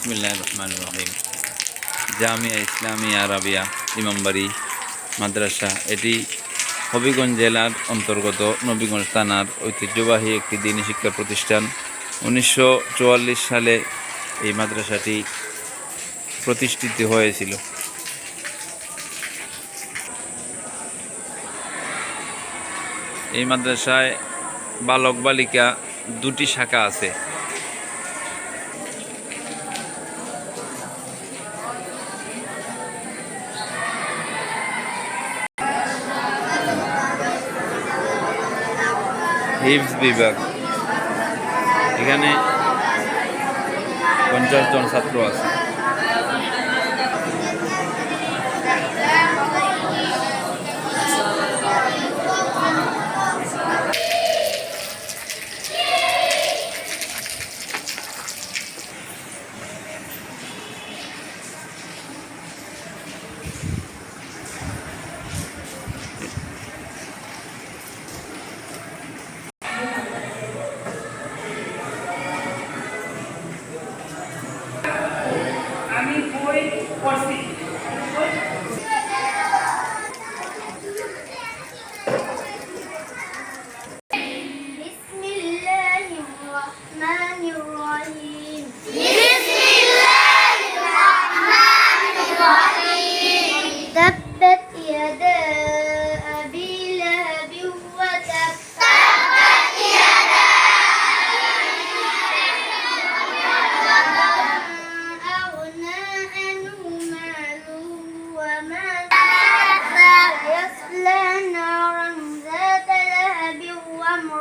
বিসমিল্লাহ রহমান রহিম। জামিয়া ইসলামী আরাবিয়া, ইমামবাড়ি, মাদ্রাসা, এটি হবিগঞ্জ জেলার অন্তর্গত নবীগঞ্জ থানার ঐতিহ্যবাহী একটি দিনী শিক্ষা প্রতিষ্ঠান। উনিশশো চুয়াল্লিশ সালে এই মাদ্রাসাটি প্রতিষ্ঠিত হয়েছিল। এই মাদ্রাসায় বালক বালিকা দুটি শাখা আছে। হিপস বিভাগ। এখানে পঞ্চাশ জন ছাত্র আছে।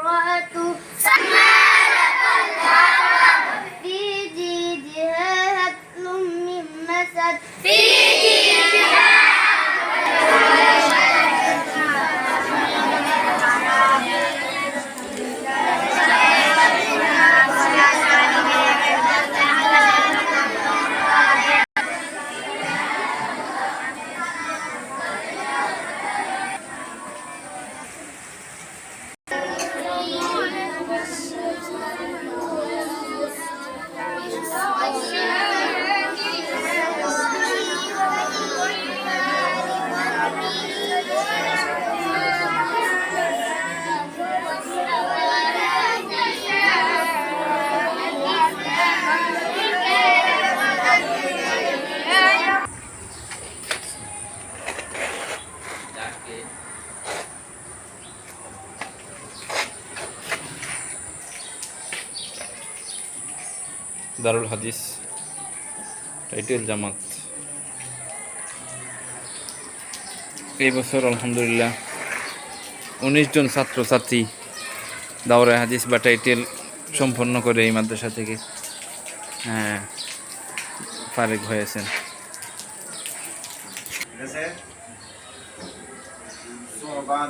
وامرأته দারুল হাদিস, টাইটেল জামাত। এই বছর আলহামদুলিল্লাহ উনিশ জন ছাত্রছাত্রী দাওরা হাদিস বা টাইটেল সম্পন্ন করে এই মাদ্রাসা থেকে হ্যাঁ ফারেক হয়েছেন Ese Sorban.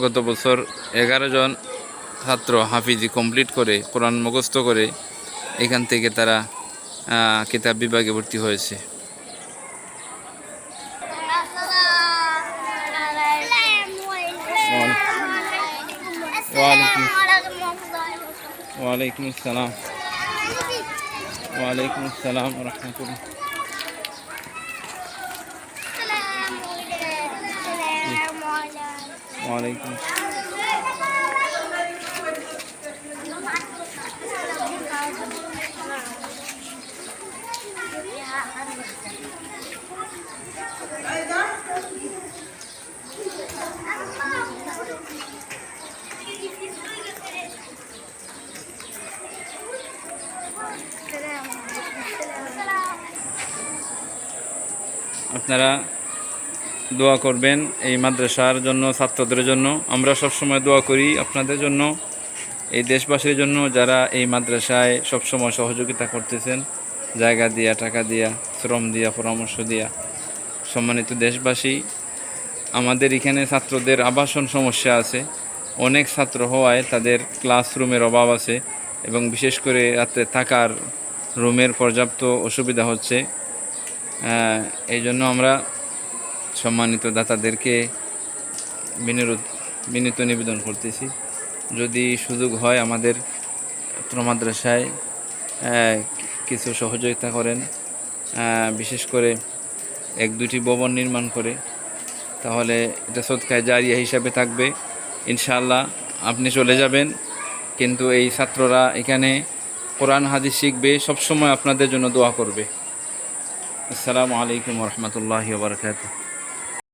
গত বছর এগারো জন ছাত্র হাফিজি কমপ্লিট করে কোরআন মুখস্থ করে এখান থেকে তারা কিতাব বিভাগে ভর্তি হয়েছে। ওয়ালাইকুম ওয়ালাইকুম আসসালাম। ওয়ালাইকুম আসসালাম রহমতুল্লাহ। ওয়ালাইকুম আপনারা দোয়া করবেন এই মাদ্রাসার জন্য, ছাত্রদের জন্য। আমরা সবসময় দোয়া করি আপনাদের জন্য, এই দেশবাসীর জন্য যারা এই মাদ্রাসায় সবসময় সহযোগিতা করতেছেন, জায়গা দিয়া, টাকা দিয়া, শ্রম দিয়া, পরামর্শ দিয়া। সম্মানিত দেশবাসী, আমাদের এখানে ছাত্রদের আবাসন সমস্যা আছে। অনেক ছাত্র হওয়ায় তাদের ক্লাসরুমের অভাব আছে এবং বিশেষ করে রাত্রে থাকার রুমের পর্যাপ্ত অসুবিধা হচ্ছে। এই জন্য আমরা সম্মানিত দাতাদেরকে বিনিরোধ বিনীত নিবেদন করতেছি। যদি সুযোগ হয় আমাদের মাদ্রাসায় কিছু সহযোগিতা করেন। বিশেষ করে এক দুটি ভবন নির্মাণ করে। তাহলে এটা সৎকায় জারিয়া হিসাবে থাকবে। ইনশাআল্লাহ আপনি চলে যাবেন। কিন্তু এই ছাত্ররা এখানে কোরআন, হাদিস শিখবে, সবসময় আপনাদের জন্য দোয়া করবে। আসসালামু আলাইকুম রহমতুল্লাহ বারকাতুহ।